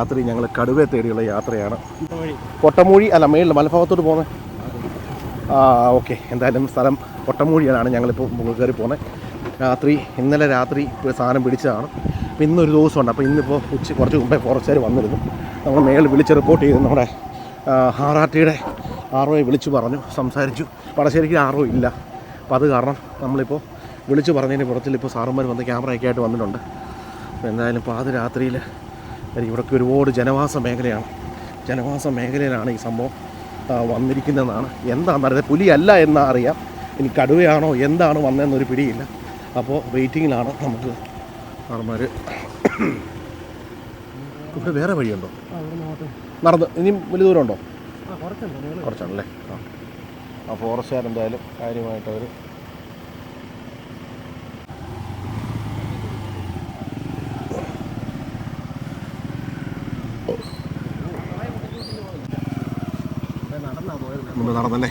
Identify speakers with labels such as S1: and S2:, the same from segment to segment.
S1: രാത്രി ഞങ്ങൾ കടുവയെ തേടിയുള്ള യാത്രയാണ്. പൊട്ടമൂഴി അല്ല മേളിൽ മലഭാഗത്തോട്ട് പോകുന്നത് ആ ഓക്കെ. എന്തായാലും സ്ഥലം പൊട്ടമൂഴിയാണ് ഞങ്ങളിപ്പോൾ കയറി പോകുന്നത് രാത്രി ഇന്നലെ രാത്രി ഒരു സാധനം പിടിച്ചതാണ്. അപ്പോൾ ഇന്നൊരു ദിവസമുണ്ട്. അപ്പോൾ ഇന്നിപ്പോൾ ഉച്ച കുറച്ച് മുമ്പേ ഫോറസ്റ്റുകാർ വന്നിരുന്നു. നമ്മൾ മേളിൽ വിളിച്ച് റിപ്പോർട്ട് ചെയ്തു നമ്മുടെ ആർ ആർ ടിയുടെ വിളിച്ചു പറഞ്ഞു സംസാരിച്ചു. പടശ്ശേരിക്ക് ഒ ഇല്ല. അപ്പോൾ അത് കാരണം നമ്മളിപ്പോൾ വിളിച്ചു പറഞ്ഞതിന് പുറത്തിൽ ഇപ്പോൾ സാറന്മാർ വന്ന് ക്യാമറയൊക്കെ ആയിട്ട് വന്നിട്ടുണ്ട്. അപ്പോൾ എന്തായാലും ഇപ്പോൾ അത് രാത്രിയിൽ ഇവിടൊക്കെ ഒരുപാട് ജനവാസ മേഖലയാണ്. ജനവാസ മേഖലയിലാണ് ഈ സംഭവം വന്നിരിക്കുന്നതെന്നാണ്. എന്താണെന്നറിയാം പുലിയല്ല എന്നാ അറിയാം. ഇനി കടുവയാണോ എന്താണ് വന്നതെന്നൊരു പിടിയില്ല. അപ്പോൾ വെയിറ്റിങ്ങിലാണ് നമുക്ക് ആർമാർ ഇവിടെ വേറെ വഴിയുണ്ടോ? നടന്ന് ഇനിയും വലിയ ദൂരമുണ്ടോ? കുറച്ചാണല്ലേ ആ. ഫോറസ്റ്റുകാരെന്തായാലും കാര്യമായിട്ട് അവർ മുമ്പ് നടന്നല്ലേ?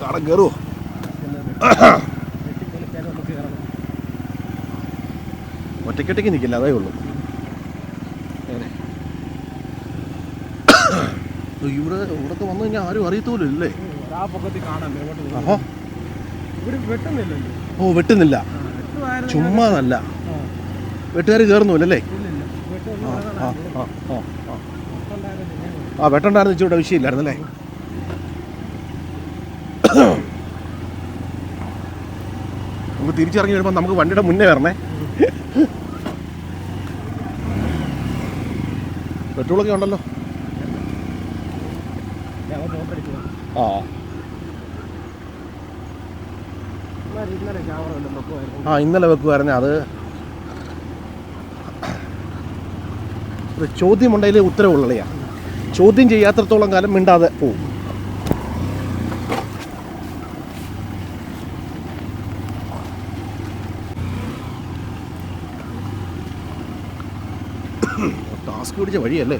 S1: കടം കയറുമോ ഒറ്റയ്ക്കൊറ്റയ്ക്ക് നിൽക്കില്ല അതേ ഉള്ളൂ അങ്ങനെ. ഇവിടെ വന്നു ആരും അറിയത്തോലും ഇല്ലേ
S2: വെട്ടുന്നില്ലല്ലോ
S1: ഓ വെട്ടുന്നില്ല. ചുമ്മാ നല്ല. വെട്ടുകാർ കയറുന്നില്ലല്ലേ ആ ആ. ആ ആ.
S2: വെട്ടുണ്ടായിരുന്നു
S1: ഇച്ചിരി വിഷയമില്ലായിരുന്നല്ലേ? നമുക്ക് തിരിച്ചിറങ്ങി വരുമ്പോൾ നമുക്ക് വണ്ടിയുടെ മുന്നേ വരണേ. പെട്രോളൊക്കെ ഉണ്ടല്ലോ
S2: ഞാൻ നോട്ടടിക്കുക
S1: ആ. ആ ഇന്നലെ വെക്കുമായിരുന്നെ അത്. ഒരു ചോദ്യമുണ്ടെങ്കിൽ ഉത്തരവുള്ളയാ. ചോദ്യം ചെയ്യാത്രത്തോളം കാലം മിണ്ടാതെ പോവും. ടാസ്ക് പിടിച്ച വഴിയല്ലേ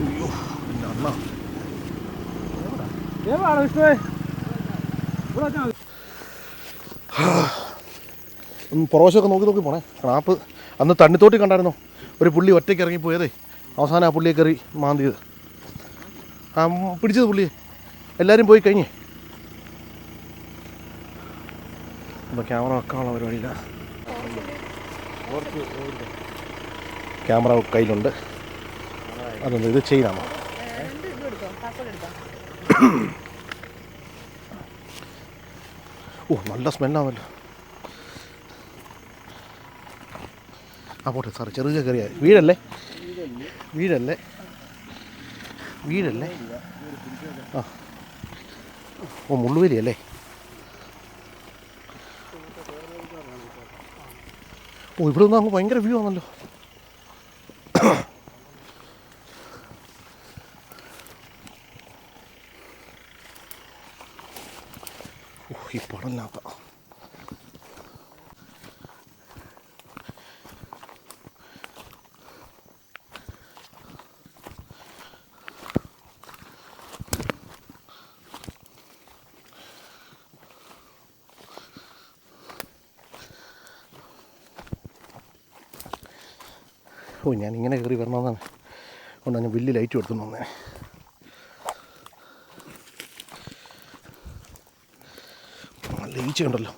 S1: അയ്യോ എന്റെ അണ്ണാ
S2: ഏതാണ് വിഷ്ണുവേ ഇവിടെ വെച്ചാൽ
S1: പുറവശമൊക്കെ നോക്കി നോക്കി പോണേ. ക്രാപ്പ് അന്ന് തണ്ണിത്തോട്ടി കണ്ടായിരുന്നോ? ഒരു പുള്ളി ഒറ്റയ്ക്ക് ഇറങ്ങി പോയതേ. അവസാനം ആ പുള്ളിയെ കയറി മാന്തിയത്. ആ പിടിച്ചത് പുള്ളിയെ. എല്ലാവരും പോയി കഴിഞ്ഞേ. അപ്പോൾ ക്യാമറ വെക്കാനുള്ള പരിപാടിയില്ല. ക്യാമറ കയ്യിലുണ്ട്. അതെന്ത് ഇത് ചെയ്യാമോ ഓ നല്ല സ്മെല്ലാണല്ലോ. ആ പോട്ടെ സാറ് ചെറുക കയറിയ വീടല്ലേ? വീടല്ലേ? വീടല്ലേ? ആ. ഓ മുള്ളുവേലി അല്ലേ? ഓ ഇവിടെ നിന്ന് അങ്ങ് ഭയങ്കര വ്യൂ ആണല്ലോ ഓ ഈ പടലിനകത്ത ഓ ഞാൻ ഇങ്ങനെ കയറി വരണമെന്നാണ്. അതുകൊണ്ടാണ് ഞാൻ വലിയ ലൈറ്റ് എടുത്തു വന്നേ നല്ല ഈച്ച ഉണ്ടല്ലോ.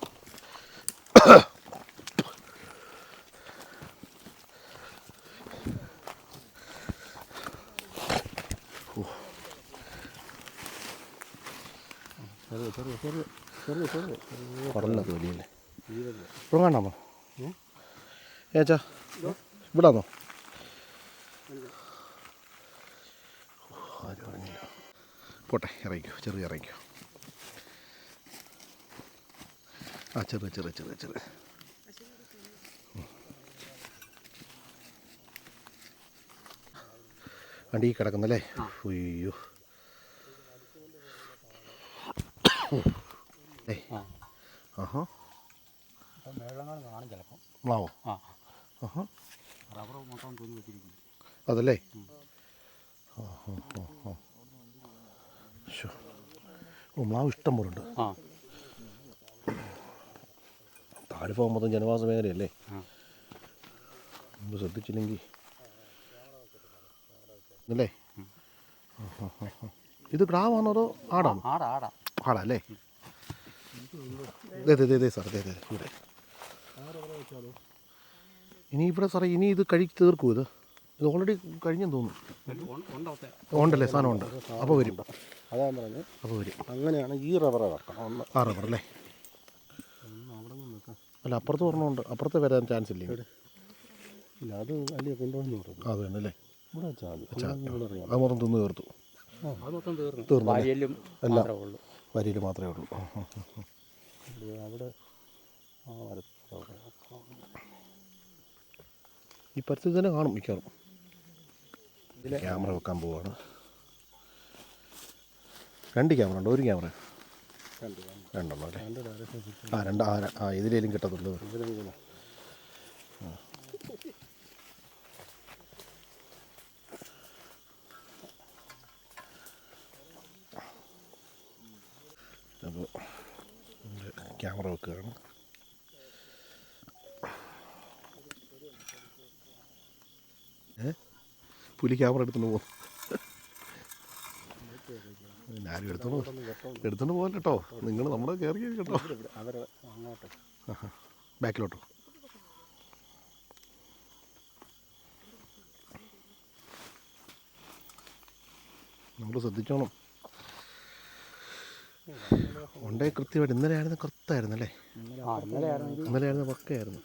S1: ഓ. പടലിനകത്ത് വലിയല്ലേ. ഇവിടെ വേണ്ടാമോ ഏച്ചാ ഇവിടെ ആണോ ആരും ഇറങ്ങില്ല പോട്ടെ ഇറങ്ങിക്കോ ചെറിയ ഇറങ്ങിക്കോ. ആ ചെറിയ ചെറിയ ചെറിയ ചെറിയ വണ്ടി കിടക്കുന്നല്ലേ? അയ്യോ. ആഹാ. ആഹാ. അതല്ലേ? ആ ഹോ ഹോ ആ ഓ മ്ലാവ് ഇഷ്ടം പോലെ ഉണ്ട്.
S2: ആ.
S1: മൊത്തം ജനവാസ മേഖലയല്ലേ. നമ്മൾ ശ്രദ്ധിച്ചില്ലെങ്കിൽ. അല്ലേ. ഇത് ക്രാവാണോ അതോ ആടാണോ?
S2: ആടാ ആടാ.
S1: ആടല്ലേ? സാർ ഇവിടെ. ഇനി ഇവിടെ സാറേ ഇനി ഇത് കഴിച്ച് തീർക്കൂ ഇത്. ഇത് ഓൾറെഡി കഴിഞ്ഞെന്ന് തോന്നുന്നു. ഉണ്ടല്ലേ? സാധനം ഉണ്ട്. അപ്പോൾ വരും.
S3: അതാ പറഞ്ഞത്
S1: അപ്പോൾ വരും.
S3: അങ്ങനെയാണ് ഈ റബ്ബറെ വെക്കണം ഒന്ന്
S1: ആ റബ്ബർ അല്ലേ അല്ല അപ്പുറത്ത് പറഞ്ഞുകൊണ്ട് അപ്പുറത്ത് വരാൻ ചാൻസ് ഇല്ലേ?
S3: ഇല്ല അത് അല്ലേ കൊണ്ടുവന്നു പറഞ്ഞു.
S1: അത് തന്നെ
S3: ഇവിടെ വെച്ചാൽ ഇവിടെ അറിയാം.
S1: അത് മൊത്തം തിന്ന് തീർത്തു.
S2: തീർന്നു.
S1: അല്ലേ? വരിയിൽ മാത്രമേ ഉള്ളൂ.
S3: അവിടെ
S1: ഈ പരിസ്ഥിതി തന്നെ കാണും മിക്കവാറും. ക്യാമറ വെക്കാൻ പോവാണ്. രണ്ട് ക്യാമറ ഉണ്ട്? ഒരു ക്യാമറ
S3: രണ്ട് രണ്ട്
S1: രണ്ടെണ്ണം അല്ലേ? ആ രണ്ട് ആ ആ ഇതിലേലും കിട്ടത്തുള്ളൂ. അപ്പോൾ ക്യാമറ വെക്കുകയാണ്. ഏ? പുലി ക്യാമറ എടുത്തുകൊണ്ട് പോകും ഞാനും എടുത്തോണ്ട് എടുത്തോണ്ട് പോകല്ല കേട്ടോ നിങ്ങൾ നമ്മുടെ കയറി കേട്ടോ. ബാക്കിലോട്ടോ. നമ്മൾ ശ്രദ്ധിച്ചോണം. ഉണ്ടേ കൃത്യമായിട്ട്. ഇന്നലെ ആയിരുന്നു കൃത്യമായിരുന്നു അല്ലേ
S2: ഇന്നലെ ആയിരുന്നു
S1: പക്കയായിരുന്നു.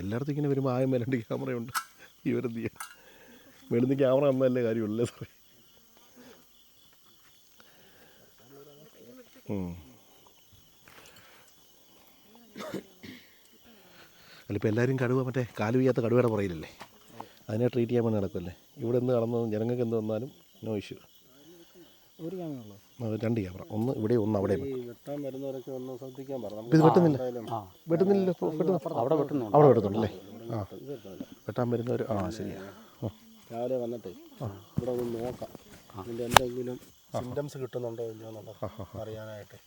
S1: എല്ലായിടത്തും ഇങ്ങനെ വരുമ്പോൾ ആയം മേലുണ്ട് ക്യാമറയുണ്ട്. ഈ ചെയ്യാൻ വെളുന്ന് ക്യാമറ അന്നല്ലേ കാര്യമുള്ളൂ സാറേ? അല്ല ഇപ്പോൾ എല്ലാവരും കടുവ മറ്റേ കാൽ വയ്യാത്ത കടുവയുടെ പുറയിലല്ലേ അതിനെ ട്രീറ്റ് ചെയ്യാൻ വേണ്ടി നടക്കുമല്ലേ ഇവിടെ എന്ത് നടന്നതും ജനങ്ങൾക്ക് എന്ത് വന്നാലും നോ ഇഷ്യൂ
S2: ഒരു ക്യാമറ ഉള്ളൂ.
S1: രണ്ട് ക്യാമറ ഒന്ന് ഇവിടെ ഒന്ന് അവിടെ.
S3: വെട്ടാൻ വരുന്നവരൊക്കെ ഒന്ന് ശ്രദ്ധിക്കാൻ
S1: ഇത് വെട്ടുന്നില്ല? വെട്ടുന്നില്ല വെട്ടുന്നു
S2: അവിടെ വെട്ടുന്നുണ്ട്.
S1: അവിടെ വെട്ടുന്നുണ്ടല്ലേ ആ. വെട്ടാൻ വരുന്നവർ ആ ശരിയാ. ആ.
S3: രാവിലെ വന്നിട്ട് ഇവിടെ ഒന്ന് നോക്കാം. ഇതിന്റെ എന്തെങ്കിലും സിംറ്റംസ് കിട്ടുന്നുണ്ടോ ഇല്ലയോ എന്നുള്ളത് അറിയാനായിട്ട്.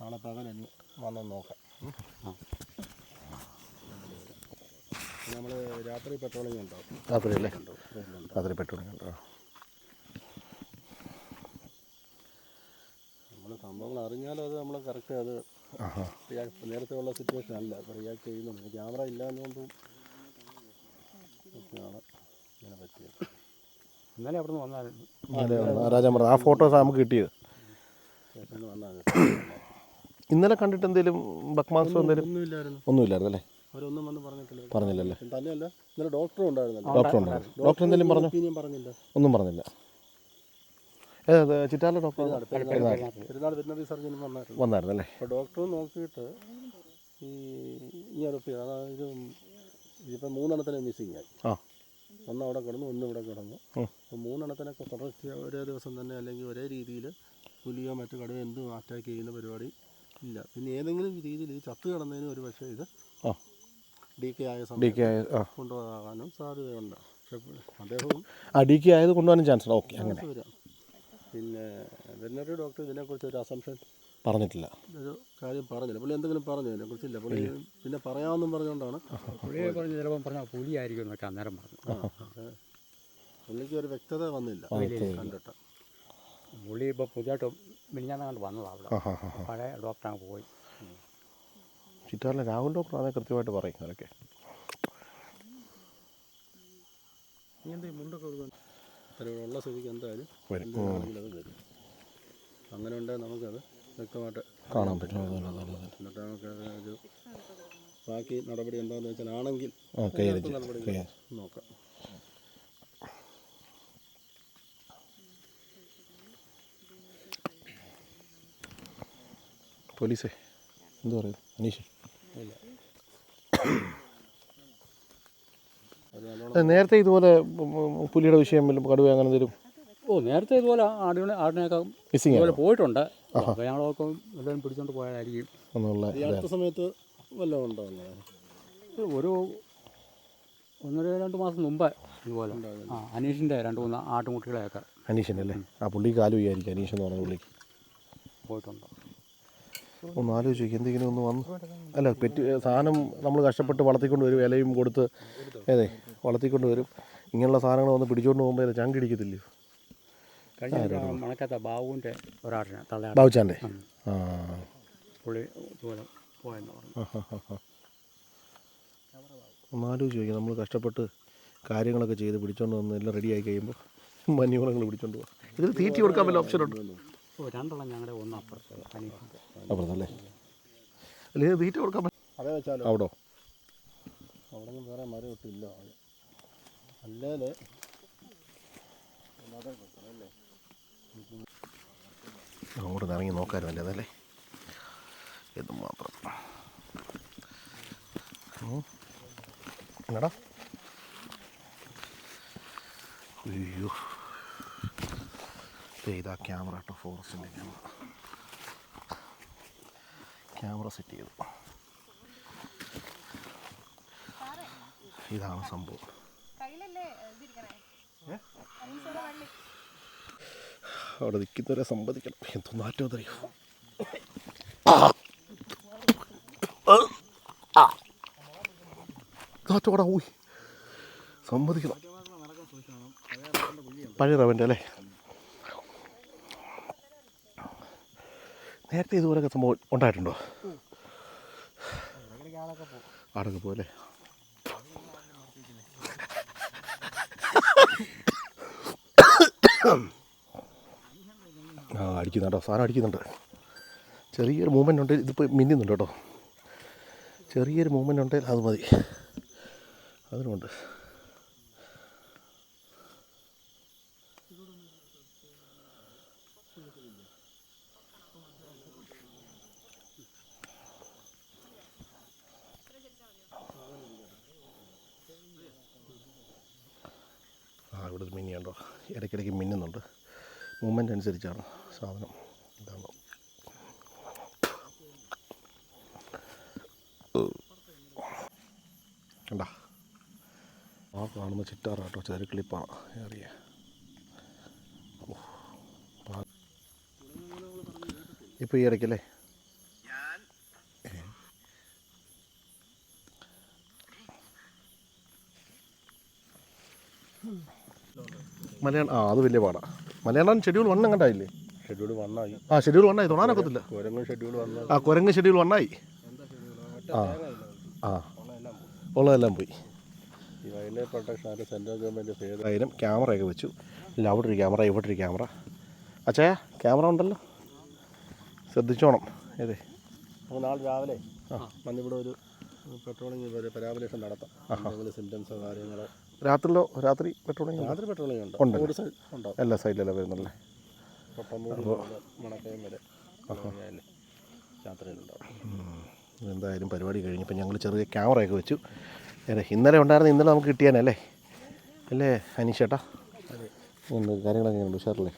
S3: നാളെ പകലൊന്ന് വന്ന് നോക്കാം. നമ്മൾ രാത്രി പെട്രോളിംഗ് ഉണ്ടോ?
S1: രാത്രി
S3: അല്ലേ?
S1: രാത്രി പെട്രോളിംഗ് ഉണ്ടോ
S3: നമ്മൾ സംഭവങ്ങൾ അറിഞ്ഞാലും അത് നമ്മൾ കറക്റ്റ് അത് നേരത്തെ ഉള്ള സിറ്റുവേഷൻ അല്ല. അപ്പോൾ റിയാക്ട് ചെയ്യുന്നുണ്ട്. ക്യാമറ ഇല്ലാന്നുകൊണ്ടും ഒക്കെയാണ് ഇങ്ങനെ പറ്റിയത്
S2: ഇന്നലെ അവിടെ നിന്ന് വന്നായിരുന്നു.
S1: ഇന്നലെ രാജാൻ പറഞ്ഞു ആ ഫോട്ടോസ് നമുക്ക് കിട്ടിയത്. ഇന്നലെ കണ്ടിട്ട് എന്തെങ്കിലും ബക്മാസോ എന്തെങ്കിലും
S3: ഒന്നുമില്ലായിരുന്നു
S1: ഒന്നുമില്ലായിരുന്നു. അല്ലേ
S3: അവരൊന്നും വന്ന് പറഞ്ഞിട്ടില്ല.
S1: പറഞ്ഞില്ലല്ലേ?
S3: തന്നെയല്ല. ഇന്നലെ ഡോക്ടറും ഉണ്ടായിരുന്നല്ലോ.
S1: ഡോക്ടർ ഉണ്ടായിരുന്നു. ഡോക്ടർ എന്തെങ്കിലും പറഞ്ഞു?
S3: പറഞ്ഞില്ല.
S1: ഒന്നും പറഞ്ഞില്ല. ചിറ്റാല ഡോക്ടർ
S3: പെരുന്നാൾ വെറ്റിനറി സർജൻ വന്നായിരുന്നു.
S1: വന്നായിരുന്നു അല്ലേ
S3: അപ്പോൾ ഡോക്ടർ നോക്കിയിട്ട് ഈ ഈ അറുപ്പി അതായത് ഇതിപ്പോൾ മൂന്നെണ്ണത്തിന് മിസ്സിങ് ആയി.
S1: ആ.
S3: ഒന്ന് അവിടെ കിടന്നു ഒന്ന് ഇവിടെ കിടന്നു. അപ്പോൾ മൂന്നെണ്ണത്തിനൊക്കെ തുടർച്ച ഒരേ ദിവസം തന്നെ അല്ലെങ്കിൽ ഒരേ രീതിയിൽ പുലിയോ മറ്റു കടുവയോ എന്തും അറ്റാക്ക് ചെയ്യുന്ന പരിപാടി ഇല്ല. പിന്നെ ഏതെങ്കിലും രീതിയിൽ ഇത് ചത്തു കിടന്നതിന് ഒരു പക്ഷേ ഇത് ഡി കെ ആയ
S1: ഡി
S3: സമയത്ത്
S1: കെ ആ.
S3: കൊണ്ടുപോകാനും സാധ്യതയുണ്ട്. അദ്ദേഹവും
S1: ആ ഡി കെ ആയത് കൊണ്ടുപോകാനും ചാൻസ് ഉണ്ട്. ഓക്കെ അങ്ങനെ.
S3: പിന്നെ വെറ്റിനറി ഡോക്ടർ ഇതിനെക്കുറിച്ച് ഒരു അസംഷൻ
S1: പറഞ്ഞിട്ടില്ല.
S3: ഒരു കാര്യം പറഞ്ഞില്ല. പുള്ളി എന്തെങ്കിലും പറഞ്ഞു? ഇതിനെക്കുറിച്ചില്ല പുള്ളി പിന്നെ പറയാമെന്നും പറഞ്ഞുകൊണ്ടാണ്
S2: പുള്ളിയെ പറഞ്ഞു ചിലപ്പം പറഞ്ഞാൽ പുലിയായിരിക്കും എന്നൊക്കെ അന്നേരം പറഞ്ഞു.
S3: പുള്ളിക്ക് ഒരു വ്യക്തത വന്നില്ല. കണ്ടിട്ട്.
S2: പുള്ളി ഇപ്പോൾ പുതിയതായിട്ട് മിനിഞ്ഞാന്ന് കണ്ട് വന്നതാണ് അവിടെ. പഴയ ഡോക്ടറാണ് പോയി.
S1: ചിറ്റാറിലെ രാഹുൽ ഡോക്ടർ അതേ കൃത്യമായിട്ട് പറയും അതൊക്കെ
S3: ഉള്ള സ്ഥിതിക്ക് എന്തായാലും അങ്ങനെ ഉണ്ടെങ്കിൽ നമുക്കത് വ്യക്തമായിട്ട്
S1: കാണാൻ പറ്റും.
S3: എന്നിട്ട് നമുക്ക് ഒരു ബാക്കി നടപടി എന്താണെന്ന് വെച്ചാൽ ആണെങ്കിൽ നടപടി നോക്കാം.
S1: പോലീസേ എന്ത് പറയുന്നു? അനീഷ്. നേരത്തെ ഇതുപോലെ പുലിയുടെ വിഷയം വല്ലതും കടുവ അങ്ങനെ എന്തെങ്കിലും
S2: ഓ നേരത്തെ ഇതുപോലെ ആടിനെ ആടിനെയൊക്കെ
S1: മിസ്സിങ്
S2: ഇതുപോലെ പോയിട്ടുണ്ട്.
S4: അപ്പോൾ ഞങ്ങളൊക്കെ എല്ലാവരും പിടിച്ചോണ്ട് പോയതായിരിക്കും
S1: എന്നുള്ള
S3: ഈ അടുത്ത സമയത്ത് വല്ലതും ഉണ്ടോ
S4: ഒരു ഒന്നര രണ്ട് മാസം മുമ്പ് ഇതുപോലെ. ആ അനീഷിന്റെ രണ്ട് മൂന്ന് ആട്ടുംകുട്ടികളെയൊക്കെ
S1: അനീഷൻ അല്ലേ? ആ പുള്ളി കാലു ചെയ്യായിരിക്കും അനീഷ് എന്ന് പറഞ്ഞ പുള്ളിക്ക്.
S4: പോയിട്ടുണ്ട്.
S1: ഒന്ന് ആലോചിക്കും എന്തെങ്കിലും ഒന്ന് വന്ന് അല്ല പെറ്റ് സാധനം നമ്മൾ കഷ്ടപ്പെട്ട് വളർത്തിക്കൊണ്ട് വരും ഇലയും കൊടുത്ത് ഏതേ വളർത്തിക്കൊണ്ട് വരും. ഇങ്ങനെയുള്ള സാധനങ്ങൾ വന്ന് പിടിച്ചോണ്ട് പോകുമ്പോൾ ഇത് ചങ്കിടിക്കത്തില്ലയോ
S4: കഴിഞ്ഞ മണക്കത്തെ ബാബുവിന്റെ ഒരാട്ടിനെ തള്ളയാട്ട
S1: ബാബുച്ചാന്റെ? ആ.
S4: പുള്ളി ഇതുപോലെ പോയെന്ന് പറഞ്ഞു.
S1: നോക്കി നമ്മൾ കഷ്ടപ്പെട്ട് കാര്യങ്ങളൊക്കെ ചെയ്ത് പിടിച്ചോണ്ട് വന്ന് എല്ലാം റെഡിയായി കഴിയുമ്പോൾ വന്യകുളങ്ങൾ പിടിച്ചോണ്ട് പോകാം ഇതിൽ തീറ്റി കൊടുക്കാൻ വല്ല ഓപ്ഷൻ ഉണ്ട്?
S4: ഓ രണ്ടെണ്ണം ഞങ്ങളുടെ ഒന്ന് അപ്പുറത്ത്.
S1: അപ്പുറത്തല്ലേ? അല്ലെങ്കിൽ തീറ്റ കൊടുക്കാൻ
S3: അതേ വെച്ചാലോ?
S1: അവിടോ?
S3: അവിടെ വേറെ മരം ഇട്ടില്ല അല്ലേൽ
S1: അങ്ങോട്ട് ഇറങ്ങി നോക്കാമായിരുന്നു അല്ലേ അതല്ലേ? ഇത് മാത്രം. എന്നടാ? അയ്യോ. ഇതാ ക്യാമറ കേട്ടോ ഫോറസ്റ്റിന്റെ ക്യാമറ. ക്യാമറ സെറ്റ് ചെയ്തു. ഇതാണ് സംഭവം. അവിടെ നിൽക്കുന്നവരെ സമ്മതിക്കണം. എന്തോ നാറ്റം അതറിയോ ഊയി സമ്മതിക്കണം. പഴയ റവന്റെ അല്ലേ? നേരത്തെ ഇതുപോലൊക്കെ സംഭവം ഉണ്ടായിട്ടുണ്ടോ? ആടൊക്കെ പോലെ ആ അടിക്കുന്നുണ്ടോ സാധനം അടിക്കുന്നുണ്ട്. ചെറിയൊരു മൂവ്മെന്റ് ഉണ്ട് ഇതിപ്പോൾ മിന്നുന്നുണ്ട് കേട്ടോ. ചെറിയൊരു മൂവ്മെന്റ് ഉണ്ടെങ്കിൽ അത് മതി. അതിനുമുണ്ട്. ആ ഇവിടെ മിന്നിയുണ്ടോ? ഇടയ്ക്കിടയ്ക്ക് മിന്നുന്നുണ്ട്. മൂവ്മെന്റ് അനുസരിച്ചാണ് സാധനം. ഇതാണ്. കണ്ട? ആ കാണുന്ന ചിറ്റാറാട്ടോ ക്ലിപ്പാണ് ഏറിയ. ഇപ്പോൾ ഈ ഇടയ്ക്കല്ലേ? മലയാളം ആ അത് വലിയ പാടാ. മലയാളം ഷെഡ്യൂൾ വൺ കണ്ടായില്ലേ
S3: ഷെഡ്യൂൾ വണ്ണായി
S1: ആ ഷെഡ്യൂൾ വണ്ണായി തൊടാനൊക്കത്തില്ല.
S3: കുരങ്ങും ഷെഡ്യൂൾ വന്ന
S1: ആ കുരങ്ങ് ഷെഡ്യൂൾ വണ്ണായി ആ ആ. ഉള്ളതെല്ലാം പോയി.
S3: ലൈഫ് പ്രൊട്ടക്ഷൻ ആയിട്ട് സെൻട്രൽ ഗവൺമെന്റ് പേര്.
S1: ക്യാമറയൊക്കെ വെച്ചു. ഇല്ല അവിടെ ഒരു ക്യാമറ ഇവിടെ ഒരു ക്യാമറ അച്ഛാ ക്യാമറ ഉണ്ടല്ലോ. ശ്രദ്ധിച്ചോണം. ഏതേ?
S3: നാളെ രാവിലെ ആ. വന്നിവിടെ ഒരു പെട്രോളിങ് പരാമലേഷൻ നടത്താം. സിംറ്റംസോ കാര്യങ്ങളോ.
S1: രാത്രിയിലോ രാത്രി പെട്രോളിങ്
S3: രാത്രി പെട്രോളിങ് ഉണ്ട്.
S1: ഉണ്ട്
S3: റോഡ് സൈഡ് ഉണ്ടാവും
S1: എല്ലാ സൈഡിലെല്ലാം വരുന്നല്ലേ
S3: പൊട്ടമ്പൂടി മണക്കയം വരെ ആയാലും രാത്രിയിലുണ്ടാവും.
S1: എന്തായാലും പരിപാടി കഴിഞ്ഞപ്പോൾ ഞങ്ങൾ ചെറിയ ക്യാമറയൊക്കെ വെച്ചു. അല്ലേ ഇന്നലെ ഉണ്ടായിരുന്ന ഇന്നലെ നമുക്ക് കിട്ടിയാനല്ലേ? അല്ലേ അനീഷേട്ടാ? ഉണ്ട് കാര്യങ്ങളൊക്കെ ഉണ്ട് ഉഷാറല്ലേ?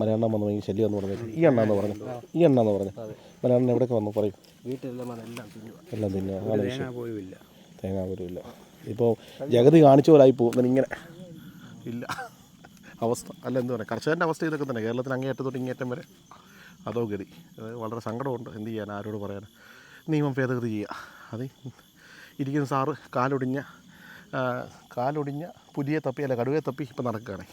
S1: മലയാളം വന്നു ഈ ശല്യം എന്ന് പറഞ്ഞു ഈ എണ്ണാന്ന് പറഞ്ഞു. ഈ എണ്ണാന്ന് പറഞ്ഞു. മലയാളം എവിടെയൊക്കെ വന്നു പറയും.
S3: വീട്ടിലെല്ലാം എല്ലാം തിന്നു
S1: എല്ലാം തിന്നെ തേങ്ങ പോലും ഇല്ല. ഇപ്പോൾ ജഗതി കാണിച്ച പോലെ ആയി ഇങ്ങനെ. ഇല്ല. അവസ്ഥ. അല്ല എന്താ പറയുക കർഷകന്റെ അവസ്ഥ ഇതൊക്കെ തന്നെ. കേരളത്തിൽ അങ്ങേയറ്റം തൊട്ട് ഇങ്ങേറ്റം വരെ അതോ ഗതി. വളരെ സങ്കടമുണ്ട്. എന്ത് ചെയ്യാൻ ആരോട് പറയാൻ നിയമം ഭേദഗതി ചെയ്യുക അത് ഇരിക്കുന്ന സാറ് കാലൊടിഞ്ഞ കാലൊടിഞ്ഞ പുതിയ തപ്പി അല്ല കടുവയെ തപ്പി ഇപ്പം നടക്കുകയാണേ.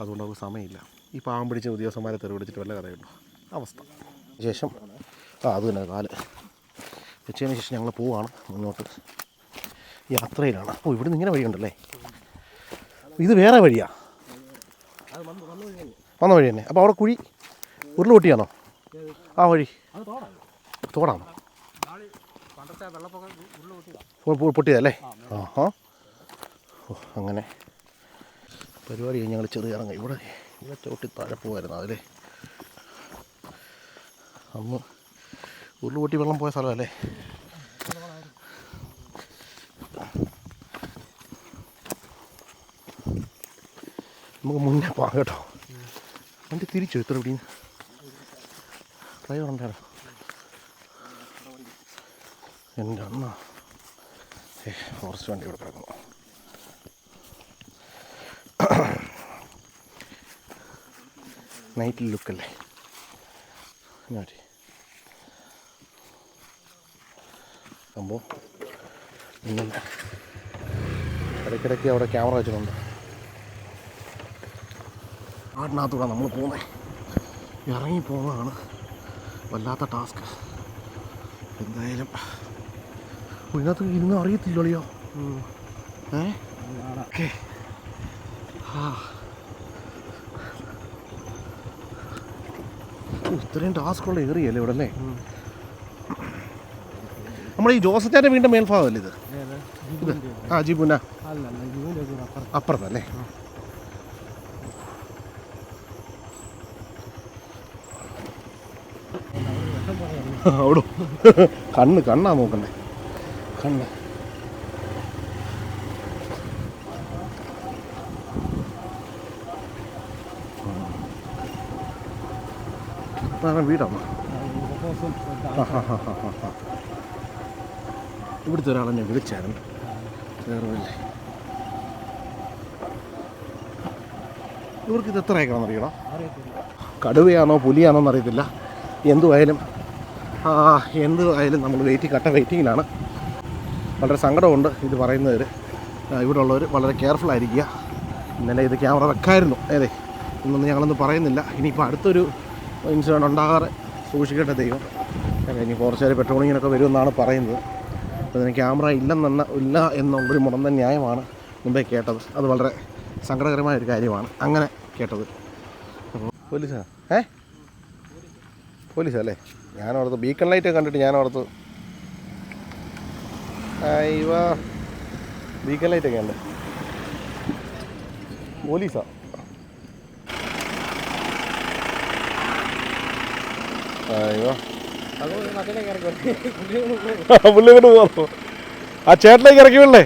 S1: അതുകൊണ്ട് അവർക്ക് സമയമില്ല. ഈ പാവം പിടിച്ച ഉദ്യോഗസ്ഥന്മാരെ തെറി പിടിച്ചിട്ട് വല്ല കഥയുണ്ടോ? അവസ്ഥ. ശേഷം ആ അത് തന്നെ കാൽ. വെച്ചതിന് ശേഷം ഞങ്ങൾ പോവാണ്. മുന്നോട്ട് യാത്രയിലാണ്. ഓ ഇവിടുന്ന് ഇങ്ങനെ വഴിയുണ്ടല്ലേ? ഇത് വേറെ വഴിയാ? വന്ന വഴി തന്നെ. അപ്പോൾ അവിടെ കുഴി ഉരുളുപൊട്ടിയാണോ ആ വഴി. തോടാണോ? പൊട്ടിയതല്ലേ? ആ ഹാ ഓ അങ്ങനെ. പരിപാടി ഞങ്ങൾ ചെറിയ ഇറങ്ങി ഇവിടെ ഇവിടെ ചോട്ടി താഴെ പോകുമായിരുന്നു അതിൽ അന്ന് ഉരുളുപൊട്ടി വെള്ളം പോയ സ്ഥലമല്ലേ? നമുക്ക് മുന്നേ പോകാം കേട്ടോ. വണ്ടി തിരിച്ചു ഇത്ര ഇവിടെ ഡ്രൈവർ ഉണ്ടായിരുന്നു എന്റെ അമ്മ. ഏ ഫോറസ്റ്റ് വണ്ടി ഇവിടെ കിടക്കുന്നു. നൈറ്റിൽ ലുക്കല്ലേ ഞാറ്റി സംഭവം ഇടയ്ക്കിടയ്ക്ക് അവിടെ ക്യാമറ വെച്ചിട്ടുണ്ട്. ആടിനകത്തൂടെ നമ്മൾ പോകുന്നത് ഇറങ്ങി പോകുന്നതാണ് വല്ലാത്ത ടാസ്ക്. എന്തായാലും ഇതിനകത്ത് ഇരുന്ന് അറിയത്തില്ലല്ലോ ഏ? ഓക്കെ. ആ. ഇത്രയും ടാസ്കുള്ള ഏറിയല്ലേ ഇവിടെ അല്ലേ നമ്മുടെ ഈ ജോസച്ചാന്റെ വീണ്ടും മേൽഭാഗമല്ലേ ഇത്? ഇത് ആ
S2: ഇതിന്റെ
S1: അപ്പുറത്തല്ലേ? അവിടെ കണ്ണ് കണ്ണാ നോക്കണ്ടേ? കണ്ണ്. വീടാണ് ഇവിടുത്തെ ഒരാളെ ഞാൻ വിളിച്ചായിരുന്നു. വേറെ ഇവർക്ക് ഇത് എത്ര ഏക്കറാണെന്ന് അറിയണം കടുവയാണോ പുലിയാണോ എന്നറിയത്തില്ല. എന്തുമായാലും ആ ആയാലും നമ്മൾ വെയിറ്റിംഗ് കട്ട വെയിറ്റിങ്ങിലാണ്. വളരെ സങ്കടമുണ്ട് ഇത് പറയുന്നവർ ഇവിടെ ഉള്ളവർ വളരെ കെയർഫുൾ ആയിരിക്കുക. ഇന്നലെ ഇത് ക്യാമറ വെക്കായിരുന്നു. അതെ ഇന്നൊന്നും ഞങ്ങളൊന്നും പറയുന്നില്ല. ഇനിയിപ്പോൾ അടുത്തൊരു ഇൻസിഡന്റ് ഉണ്ടാകാറ് സൂക്ഷിക്കേണ്ട ദൈവം. ഇനി കുറച്ച് നേരം പെട്രോളിങ്ങിനൊക്കെ വരുമെന്നാണ് പറയുന്നത്. അപ്പോൾ ഇതിന് ക്യാമറ ഇല്ലെന്നെന്ന ഇല്ല എന്നുള്ളൊരു മുടന്ത ന്യായമാണ് മുമ്പേ കേട്ടത്. അത് വളരെ സങ്കടകരമായ ഒരു കാര്യമാണ് അങ്ങനെ കേട്ടത്. അപ്പോൾ പോലീസാ? ഏ? പോലീസാ അല്ലേ ഞാനോർത്ത് ബീക്കൺ ലൈറ്റ് കണ്ടിട്ട് ഞാൻ ഞാനോർത്ത് അയ്യോ ബീക്കൺ ലൈറ്റൊക്കെ ഉണ്ട്. പോലീസാ. അയ്യോ പുള്ളി കൊണ്ട് പോകുന്നു ആ ചേട്ടനേക്ക് ഇറക്കി വിടല്ലേ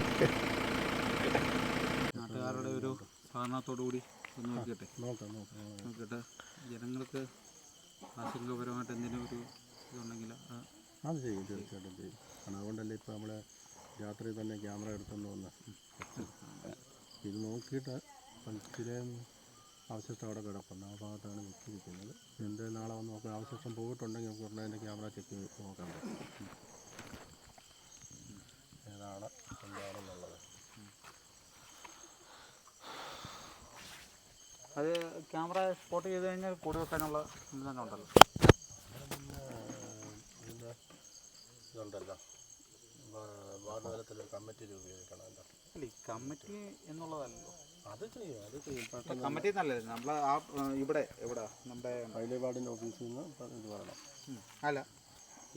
S4: നാട്ടുകാരുടെ ഒരു സഹകരണത്തോടു കൂടി നോക്കിട്ടെ നോക്കട്ടെ ജനങ്ങൾക്ക് ആശങ്കപരമായിട്ട് എന്തെങ്കിലും ഒരു ഇതുണ്ടെങ്കിൽ അത്
S3: ചെയ്യും തീർച്ചയായിട്ടും ചെയ്യും. കാരണം അതുകൊണ്ടല്ലേ ഇപ്പോൾ നമ്മൾ രാത്രി തന്നെ ക്യാമറ എടുത്തുകൊണ്ട് വന്ന്. ഇത് നോക്കിയിട്ട് ചില അവശിഷ്ടം അവിടെ കിടക്കുന്നു ആ ഭാഗത്താണ് വെച്ചിരിക്കുന്നത്. എന്ത് നാളെ വന്ന് നോക്കാം. അവശിഷ്ടം പോയിട്ടുണ്ടെങ്കിൽ നമുക്ക് ഉടനെ ക്യാമറ ചെക്ക് നോക്കാൻ പറ്റും. ഏതാണ് എന്താണെന്നുള്ളത്
S4: അത് ക്യാമറ സ്പോട്ട് ചെയ്ത് കഴിഞ്ഞാൽ കൂടി വെക്കാനുള്ള ഇതെല്ലാം ഉണ്ടല്ലോ.
S3: ഇതിന്റെ ഇതുണ്ടല്ലോ. വാർഡ് തലത്തിൽ കമ്മിറ്റി
S4: അല്ല ഈ കമ്മിറ്റി എന്നുള്ളതല്ലോ
S3: അത് ചെയ്യും അത് ചെയ്യും.
S4: കമ്മിറ്റി നമ്മൾ ആ ഇവിടെ എവിടെ? നമ്മുടെ
S3: ഹൈലേ വാർഡിന്റെ ഓഫീസിൽ നിന്ന് ഇപ്പം ഇത് പറയണം
S4: അല്ല.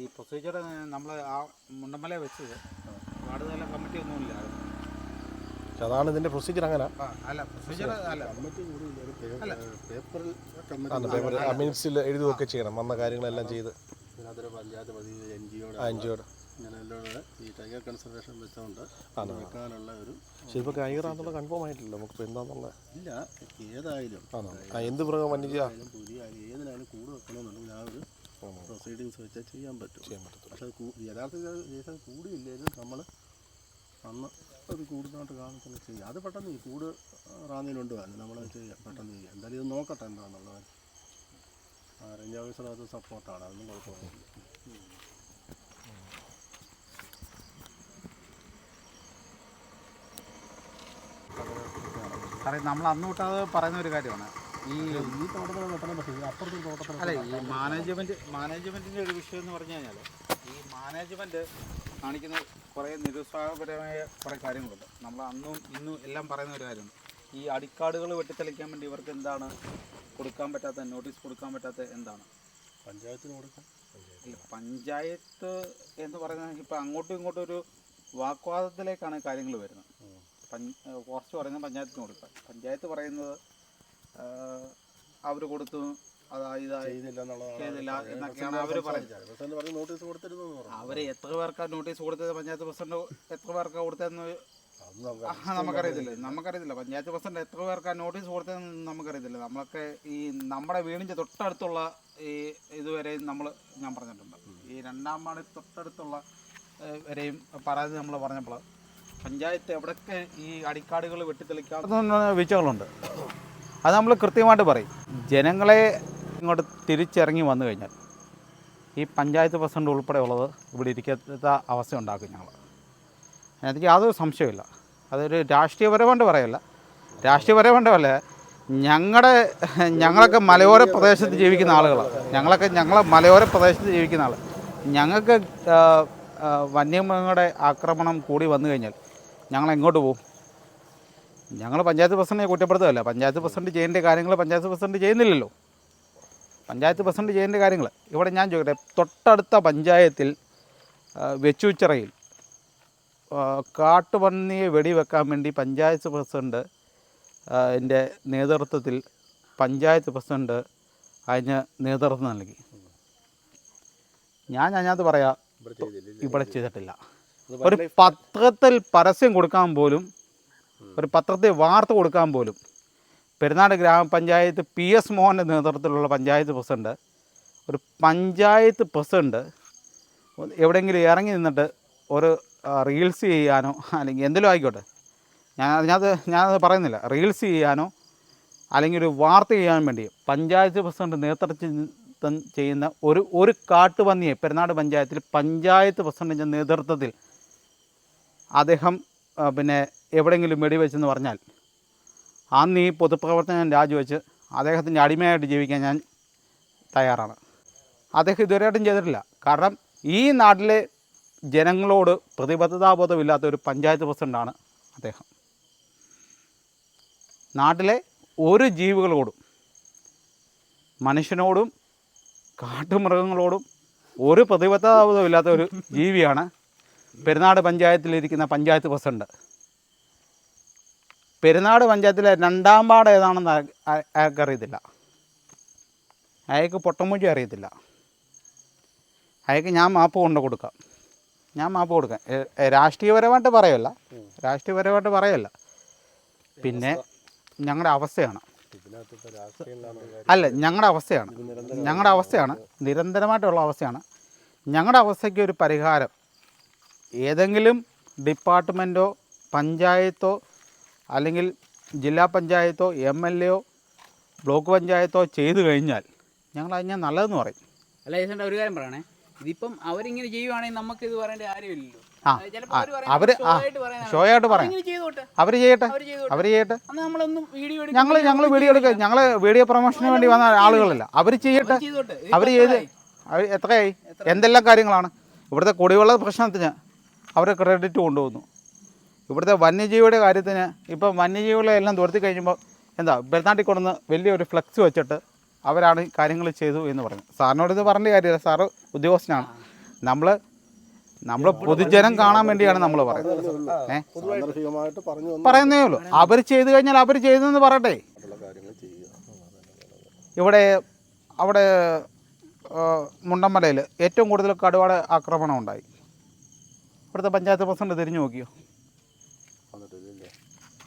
S4: ഈ പ്രൊസീജിയർ നമ്മൾ ആ മുണ്ടമല വെച്ചത്. വാർഡ് തല കമ്മിറ്റി ഒന്നുമില്ല.
S1: പക്ഷെ അതാണ് ഇതിന്റെ പ്രൊസീജിയർ അങ്ങനെ. മിനിറ്റ്സിൽ എഴുതുകയൊക്കെ ചെയ്യണം. വന്ന കാര്യങ്ങളെല്ലാം ചെയ്ത്.
S3: എൻ
S1: പക്ഷെ ഇപ്പോൾ കൺഫേം ആയിട്ടില്ല നമുക്ക്
S3: ഇല്ല ഏതായാലും
S1: ആണോ? ആ എന്ത് മൃഗം വന്യജീവ?
S3: ആയാലും ഏതിനായാലും കൂട് വെക്കണമെന്നുണ്ടെങ്കിൽ ആ ഒരു പ്രൊസീഡിങ്സ് വെച്ചാൽ ചെയ്യാൻ പറ്റും
S1: ചെയ്യാൻ പറ്റത്തുള്ളൂ
S3: പക്ഷെ യഥാർത്ഥത്തിൽ കൂടിയില്ലെങ്കിലും നമ്മൾ അന്ന് അത് കൂടുന്നതായിട്ട് കാണത്തില്ല ചെയ്യാം അത് പെട്ടെന്ന് ചെയ്യും കൂട് റാന്നിയിലുണ്ട് തന്നെ നമ്മളത് ചെയ്യാം പെട്ടെന്ന് ചെയ്യാം എന്തായാലും ഇത് നോക്കട്ടെ എന്താണെന്നുള്ളത് റേഞ്ച് ഓഫീസർ അത് സപ്പോർട്ടാണ്. അതൊന്നും കുഴപ്പമൊന്നുമില്ല.
S4: സാറേ നമ്മൾ അന്ന് തൊട്ടത് പറയുന്ന ഒരു കാര്യമാണ്. ഈ
S3: ഈ തോട്ടത്തിൽ വെട്ടണം പക്ഷേ അപ്പുറത്തെ തോട്ടത്തിൽ
S4: അല്ല ഈ മാനേജ്മെന്റ് മാനേജ്മെന്റിന്റെ ഒരു വിഷയം എന്ന് പറഞ്ഞു കഴിഞ്ഞാൽ ഈ മാനേജ്മെന്റ് കാണിക്കുന്ന കുറേ നിരുത്സാഹപരമായ കുറേ കാര്യങ്ങളുണ്ട്. നമ്മൾ അന്നും ഇന്നും എല്ലാം പറയുന്ന ഒരു കാര്യമാണ്. ഈ അടിക്കാടുകൾ വെട്ടിത്തെളിക്കാൻ വേണ്ടി ഇവർക്ക് എന്താണ് കൊടുക്കാൻ പറ്റാത്ത നോട്ടീസ് കൊടുക്കാൻ പറ്റാത്ത എന്താണ്?
S3: പഞ്ചായത്തിന് കൊടുക്കാം.
S4: ഇല്ല പഞ്ചായത്ത് എന്ന് പറയുന്നത് ഇപ്പം അങ്ങോട്ടും ഇങ്ങോട്ടും ഒരു വാക്വാദത്തിലേക്കാണ് കാര്യങ്ങൾ വരുന്നത്. കുറച്ച് പറയുന്നത് പഞ്ചായത്തിന് കൊടുക്കുക പഞ്ചായത്ത് പറയുന്നത് അവർ കൊടുത്തു അവർ എത്ര പേർക്കാ നോട്ടീസ് കൊടുത്തത്? പഞ്ചായത്ത് പ്രസിഡന്റ് എത്ര പേർക്കാ കൊടുത്തതെന്ന് ആ, നമുക്കറിയത്തില്ല. നമുക്കറിയത്തില്ല. പഞ്ചായത്ത് പ്രസിഡന്റ് എത്ര പേർക്ക് ആ നോട്ടീസ് കൊടുത്തതെന്ന് നമുക്കറിയത്തില്ല. നമ്മളൊക്കെ ഈ നമ്മുടെ വീടിന്റെ തൊട്ടടുത്തുള്ള ഈ ഇതുവരെ നമ്മൾ ഞാൻ പറഞ്ഞിട്ടുണ്ട്. ഈ രണ്ടാം വാർഡ് തൊട്ടടുത്തുള്ള വരെയും പരാതി നമ്മൾ പറഞ്ഞപ്പോൾ പഞ്ചായത്ത് എവിടൊക്കെ ഈ അടിക്കാടുകൾ വെട്ടിത്തെളിക്കാത്ത വീഴ്ചകളുണ്ട് അത് നമ്മൾ കൃത്യമായിട്ട് പറയും. ജനങ്ങളെ ഇങ്ങോട്ട് തിരിച്ചിറങ്ങി വന്നു കഴിഞ്ഞാൽ ഈ പഞ്ചായത്ത് പ്രസിഡന്റ് ഉൾപ്പെടെ ഉള്ളത് ഇവിടെ ഇരിക്കാത്ത അവസ്ഥ ഉണ്ടാക്കും ഞങ്ങൾ. എനിക്ക് യാതൊരു സംശയമില്ല അതൊരു രാഷ്ട്രീയപരമായിട്ട് പറയല്ല. രാഷ്ട്രീയപരമായിട്ടല്ല. ഞങ്ങളുടെ ഞങ്ങളൊക്കെ മലയോര പ്രദേശത്ത് ജീവിക്കുന്ന ആളുകളാണ്. ഞങ്ങളൊക്കെ ഞങ്ങളെ മലയോര പ്രദേശത്ത് ജീവിക്കുന്ന ആൾ ഞങ്ങൾക്ക് വന്യമൃഗങ്ങളുടെ ആക്രമണം കൂടി വന്നു കഴിഞ്ഞാൽ ഞങ്ങൾ എങ്ങോട്ട് പോകും? ഞങ്ങൾ പഞ്ചായത്ത് പ്രസിഡന്റിനെ കുറ്റപ്പെടുത്തുകയല്ല. പഞ്ചായത്ത് പ്രസിഡന്റ് ചെയ്യേണ്ട കാര്യങ്ങൾ പഞ്ചായത്ത് പ്രസിഡന്റ് ചെയ്യുന്നില്ലല്ലോ. പഞ്ചായത്ത് പ്രസിഡന്റ് ചെയ്യേണ്ട കാര്യങ്ങൾ ഇവിടെ ഞാൻ ചോദിക്കട്ടെ തൊട്ടടുത്ത പഞ്ചായത്തിൽ വെച്ചുച്ചറയിൽ കാട്ടുപന്നിയെ വെടിവെക്കാൻ വേണ്ടി പഞ്ചായത്ത് പ്രസിഡന്റ് എന്റെ നേതൃത്വത്തിൽ പഞ്ചായത്ത് പ്രസിഡന്റ് അതിന് നേതൃത്വം നൽകി. ഞാൻ അതിനകത്ത് പറയാം ഇവിടെ ചെയ്തിട്ടില്ല. ഒരു പത്രത്തിൽ പരസ്യം കൊടുക്കാൻ പോലും ഒരു പത്രത്തിൽ വാർത്ത കൊടുക്കാൻ പോലും. പെരുന്നാട് ഗ്രാമപഞ്ചായത്ത് പി എസ് മോഹന്റെ നേതൃത്വത്തിലുള്ള പഞ്ചായത്ത് പ്രസിഡന്റ് ഒരു പഞ്ചായത്ത് പ്രസിഡന്റ് എവിടെയെങ്കിലും ഇറങ്ങി നിന്നിട്ട് ഒരു റീൽസ് ചെയ്യാനോ അല്ലെങ്കിൽ എന്തെങ്കിലും ആയിക്കോട്ടെ. ഞാൻ അതിനകത്ത് ഞാനത് പറയുന്നില്ല. റീൽസ് ചെയ്യാനോ അല്ലെങ്കിൽ ഒരു വാർത്ത ചെയ്യാൻ വേണ്ടി പഞ്ചായത്ത് പ്രസിഡന്റ് നേതൃത്വം ചെയ്യുന്ന ഒരു ഒരു കാട്ടുപന്നിയെ പെരുന്നാട് പഞ്ചായത്തിൽ പഞ്ചായത്ത് പ്രസിഡന്റിന്റെ നേതൃത്വത്തിൽ അദ്ദേഹം പിന്നെ എവിടെയെങ്കിലും വെടിവെച്ചെന്ന് പറഞ്ഞാൽ അന്ന് ഈ പൊതുപ്രവർത്തനം രാജിവെച്ച് അദ്ദേഹത്തിന്റെ അടിമയായിട്ട് ജീവിക്കാൻ ഞാൻ തയ്യാറാണ്. അദ്ദേഹം ഇതുവരെയായിട്ടും ചെയ്തിട്ടില്ല. കാരണം ഈ നാട്ടിലെ ജനങ്ങളോട് പ്രതിബദ്ധതാബോധമില്ലാത്ത ഒരു പഞ്ചായത്ത് പ്രസിഡന്റാണ് അദ്ദേഹം. നാട്ടിലെ ഒരു ജീവികളോടും മനുഷ്യനോടും കാട്ടുമൃഗങ്ങളോടും ഒരു പ്രതിബദ്ധതാബോധമില്ലാത്ത ഒരു ജീവിയാണ് പെരുന്നാട് പഞ്ചായത്തിലിരിക്കുന്ന പഞ്ചായത്ത് പ്രസിഡന്റ്. പെരുന്നാട് പഞ്ചായത്തിലെ രണ്ടാം പാട് ഏതാണെന്ന് അയാൾക്ക് അറിയത്തില്ല അയാൾക്ക് പൊട്ടമൂച്ചി അറിയത്തില്ല. അയാൾക്ക് ഞാൻ മാപ്പ് കൊണ്ട് കൊടുക്കാം. ഞാൻ മാപ്പ് കൊടുക്കാം. രാഷ്ട്രീയപരമായിട്ട് പറയല്ല. രാഷ്ട്രീയപരമായിട്ട് പറയല്ല. പിന്നെ ഞങ്ങളുടെ അവസ്ഥയാണ്.
S1: അല്ല ഞങ്ങളുടെ അവസ്ഥയാണ്. ഞങ്ങളുടെ അവസ്ഥയാണ്. നിരന്തരമായിട്ടുള്ള അവസ്ഥയാണ്. ഞങ്ങളുടെ അവസ്ഥയ്ക്ക് ഒരു പരിഹാരം ഏതെങ്കിലും ഡിപ്പാർട്ട്മെന്റോ പഞ്ചായത്തോ അല്ലെങ്കിൽ ജില്ലാ പഞ്ചായത്തോ എം എൽ എയോ ബ്ലോക്ക് പഞ്ചായത്തോ ചെയ്തു കഴിഞ്ഞാൽ ഞങ്ങൾ അതിനെ നല്ലതെന്ന് പറയും.
S2: അല്ല ഏതാണ്ട് ഒരു കാര്യം പറയണേ. ഇതിപ്പം അവരിങ്ങനെ ചെയ്യുവാണെങ്കിൽ നമുക്ക് ഇത് പറയേണ്ട കാര്യമില്ലല്ലോ.
S1: ആ
S2: അവർ പറയുന്നതാണ്.
S1: ഷോ ആയിട്ട് പറയാം അവർ ചെയ്യട്ടെ?
S2: അവർ
S1: അവർ ചെയ്യട്ടെ? ഞങ്ങൾ ഞങ്ങൾ വീഡിയോ എടുക്കുക ഞങ്ങൾ വീഡിയോ പ്രൊമോഷന് വേണ്ടി വന്ന ആളുകളല്ല. അവർ ചെയ്യട്ടെ? അവർ ചെയ്ത് എത്രയായി? എന്തെല്ലാം കാര്യങ്ങളാണ്? ഇവിടുത്തെ കുടിവെള്ള പ്രശ്നത്തിന് അവർ ക്രെഡിറ്റ് കൊണ്ടുവന്നു. ഇവിടുത്തെ വന്യജീവിയുടെ കാര്യത്തിന് ഇപ്പം വന്യജീവികളെ എല്ലാം തുരത്തി കഴിയുമ്പോൾ എന്താ ബെൽനാട്ടിൽ കൊണ്ടുവന്ന് വലിയൊരു ഫ്ലെക്സ് വെച്ചിട്ട് അവരാണ് കാര്യങ്ങൾ ചെയ്തു എന്ന് പറഞ്ഞു സാറിനോട് ഇത് പറഞ്ഞ കാര്യമില്ല സാറ് ഉദ്യോഗസ്ഥനാണ്. നമ്മൾ നമ്മൾ പൊതുജനം കാണാൻ വേണ്ടിയാണ് നമ്മൾ പറയുന്നത്. പറയുന്നേ ഉള്ളൂ. അവർ ചെയ്തു കഴിഞ്ഞാൽ അവർ ചെയ്തെന്ന് പറയട്ടെ. ഇവിടെ അവിടെ മുണ്ടമ്മലയിൽ ഏറ്റവും കൂടുതൽ കടുവാട് ആക്രമണം ഉണ്ടായി. ഇവിടുത്തെ പഞ്ചായത്ത് പ്രസിഡന്റ് തിരിഞ്ഞു നോക്കിയോ?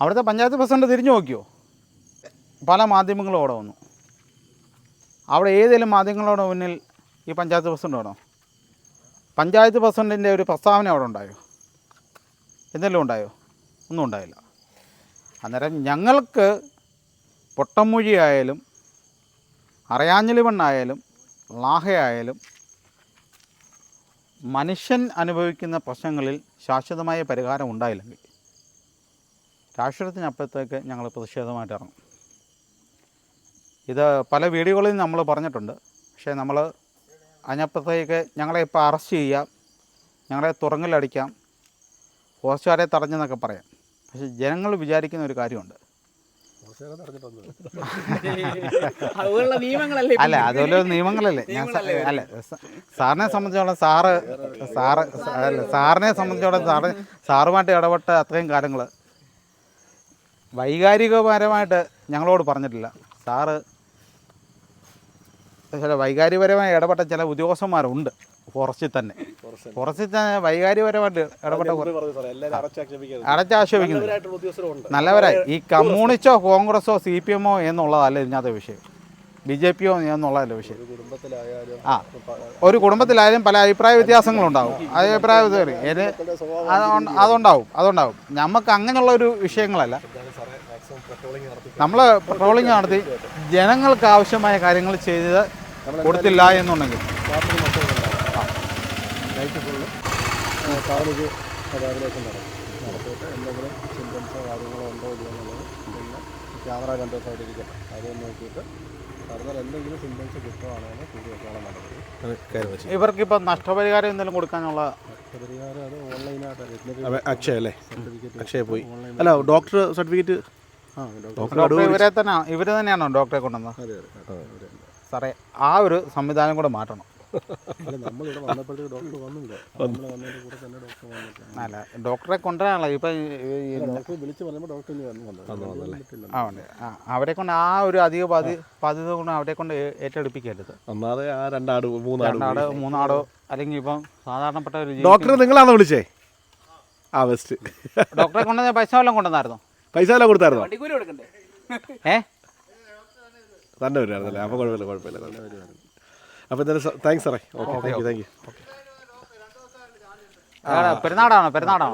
S1: അവിടുത്തെ പഞ്ചായത്ത് പ്രസിഡന്റ് തിരിഞ്ഞു നോക്കിയോ? പല മാധ്യമങ്ങളും അവിടെ വന്നു. അവിടെ ഏതെങ്കിലും മാധ്യമങ്ങളുടെ മുന്നിൽ ഈ പഞ്ചായത്ത് പ്രസിഡന്റ് വേണോ? പഞ്ചായത്ത് പ്രസിഡന്റിന്റെ ഒരു പ്രസ്താവന അവിടെ ഉണ്ടായോ? എന്തെങ്കിലും ഉണ്ടായോ? ഒന്നും ഉണ്ടായില്ല. അന്നേരം ഞങ്ങൾക്ക് പൊട്ടമൊഴി ആയാലും അറിയാഞ്ഞിലിമണ്ണായാലും ലാഹയായാലും മനുഷ്യൻ അനുഭവിക്കുന്ന പ്രശ്നങ്ങളിൽ ശാശ്വതമായ പരിഹാരം ഉണ്ടായില്ലെങ്കിൽ രാഷ്ട്രീയത്തിനപ്പുറത്തേക്ക് ഞങ്ങൾ പ്രതിഷേധമായിട്ട് ഇറങ്ങും. ഇത് പല വീഡിയോകളിൽ നമ്മൾ പറഞ്ഞിട്ടുണ്ട്. പക്ഷേ നമ്മൾ അതിനപ്പുറത്തേക്ക് ഞങ്ങളെ ഇപ്പോൾ അറസ്റ്റ് ചെയ്യാം ഞങ്ങളെ തുറങ്ങിലടിക്കാം ഫോറസ്റ്റുകാരെ തടഞ്ഞെന്നൊക്കെ പറയാം. പക്ഷേ ജനങ്ങൾ വിചാരിക്കുന്ന ഒരു കാര്യമുണ്ട്. അല്ല അതുപോലെ നിയമങ്ങളല്ലേ. ഞാൻ അല്ല സാറിനെ സംബന്ധിച്ചോളം സാറ് സാറ് അല്ല സാറിനെ സംബന്ധിച്ചോളം സാറ് സാറുമായിട്ട് ഇടപെട്ട അത്രയും കാര്യങ്ങൾ വൈകാരികപരമായിട്ട് ഞങ്ങളോട് പറഞ്ഞിട്ടില്ല. സാറ്
S4: ചില വൈകാരികപരമായി ഇടപെട്ട ചില ഉദ്യോഗസ്ഥന്മാരുണ്ട്. ഫോറസ്റ്റിൽ തന്നെ. ഫോറസ്റ്റിൽ തന്നെ. വൈകാരികപരമായിട്ട് ഇടപെട്ട
S1: അടച്ചാക്ഷേപിക്കുന്നു.
S4: നല്ലവരായി. ഈ കമ്മ്യൂണിസ്റ്റോ കോൺഗ്രസോ സി പി എമ്മോ എന്നുള്ളതല്ല ഇതിനകത്തെ വിഷയം. ബി ജെ പിയോ എന്നുള്ളതല്ല വിഷയം. ആ ഒരു കുടുംബത്തിലായാലും പല അഭിപ്രായ വ്യത്യാസങ്ങളുണ്ടാവും. അഭിപ്രായ അതുണ്ടാവും അതുണ്ടാവും. നമുക്ക് അങ്ങനെയുള്ള ഒരു വിഷയങ്ങളല്ല. നമ്മൾ പെട്രോളിംഗ് നടത്തി. ജനങ്ങൾക്ക് ആവശ്യമായ കാര്യങ്ങൾ ചെയ്ത് കൊടുത്തില്ല എന്നുണ്ടെങ്കിൽ.
S3: നൈറ്റ് ഫുള്ള് നടക്കും. നടത്തിയിട്ട് എന്തെങ്കിലും കാര്യങ്ങളോ ഉണ്ടോ ഇല്ലയോ എന്നുള്ളത് പിന്നെ ക്യാമറ രണ്ട് സൈഡിൽ ഇരിക്കട്ടെ അത് നോക്കിയിട്ട് പറഞ്ഞാൽ എന്തെങ്കിലും സിംറ്റംസ് കിട്ടുവാണെങ്കിൽ കൂടി വെക്കാനുള്ള നടപടി
S4: ഇവർക്കിപ്പോൾ നഷ്ടപരിഹാരം എന്തെങ്കിലും കൊടുക്കാനുള്ള
S3: അത് ഓൺലൈനായിട്ട്
S1: അക്ഷയ അല്ലേ? അക്ഷയ പോയി. അല്ല ഡോക്ടർ സർട്ടിഫിക്കറ്റ്
S3: ആ ഡോക്ടർ
S4: ഇവരെ തന്നെ ഇവർ തന്നെയാണോ ഡോക്ടറെ കൊണ്ടുവന്നത്?
S3: അതെ അതെ. അതെ
S4: സാറേ ആ ഒരു സംവിധാനം കൂടെ മാറ്റണം.
S3: അല്ല നമ്മളിവിടെ വന്നപ്പോഴത്തേക്ക് ഡോക്ടർ വന്നില്ല. നമ്മൾ വന്നതിന്റെ കൂടെ തന്നെ ഡോക്ടർ
S4: അല്ല ഡോക്ടറെ കൊണ്ടുവരാനുള്ള ഇപ്പം
S3: ഡോക്ടർ വിളിച്ച് പറഞ്ഞപ്പോൾ ഡോക്ടർ ഇനി വന്നു വന്നത് പറ്റില്ല
S4: ആ ഉണ്ട്. ആ അവരെ കൊണ്ട് ആ ഒരു അധിക ബാധി ബാധ്യത കൊണ്ട് അവരെ കൊണ്ട് ഏറ്റെടുപ്പിക്കരുത്.
S1: ആ രണ്ടാട് മൂന്നാട്
S4: രണ്ടാട് മൂന്നാടോ അല്ലെങ്കിൽ ഇപ്പം സാധാരണപ്പെട്ട ഒരു
S1: ഡോക്ടർ നിങ്ങളാണോ വിളിച്ചേ? ആ ബെസ്റ്റ്
S4: ഡോക്ടറെ കൊണ്ടുവന്ന പൈസ വല്ലതും കൊണ്ടുവന്നായിരുന്നോ?
S1: പൈസ വല്ലതും കൊടുത്തായിരുന്നോ?
S2: ഏഹ് കൊടുക്കണ്ടേ?
S4: ഏ?
S1: തന്നെ വരുമായിരുന്നല്ലേ അപ്പോൾ കുഴപ്പമില്ല കുഴപ്പമില്ല. അപ്പോൾ എന്തായാലും താങ്ക്സ് സാറേ. Okay thank you thank you
S4: പെരുന്നാടാണോ പെരുന്നാടാണോ